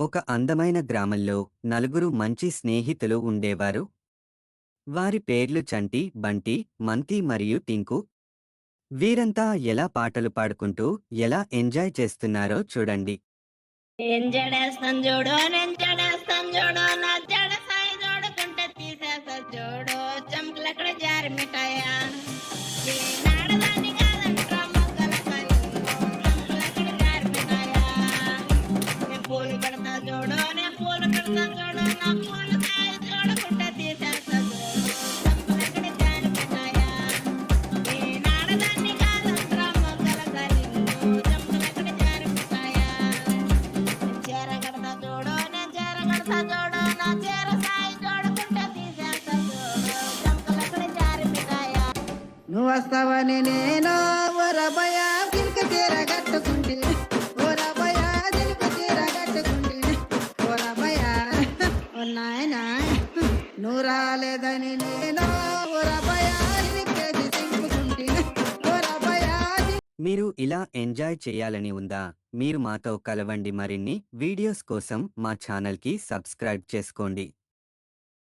ఒక అందమైన గ్రామంలో నలుగురు మంచి స్నేహితులు ఉండేవారు. వారి పేర్లు చంటి బంటి మంతి మరియు టింకు. వీరంతా ఎలా పాటలు పాడుకుంటూ ఎలా ఎంజాయ్ చేస్తున్నారో చూడండి. ఏం జడేస్తాను చూడు నేను జడేస్తాను చూడు సాయి కడతా చూడు నేను చీర కడతా చూడు నా చీర సాయి చూడుకుంటే తీసేస్తా నువ్వు వస్తావని నేను వరబయ ఓ నువ్వు రాలేదని నేను మీరు ఇలా ఎంజాయ్ చేయాలని ఉందా? మీరు మాతో కలవండి మరిన్ని వీడియోస్ కోసం మా ఛానల్కి సబ్స్క్రైబ్ చేసుకోండి.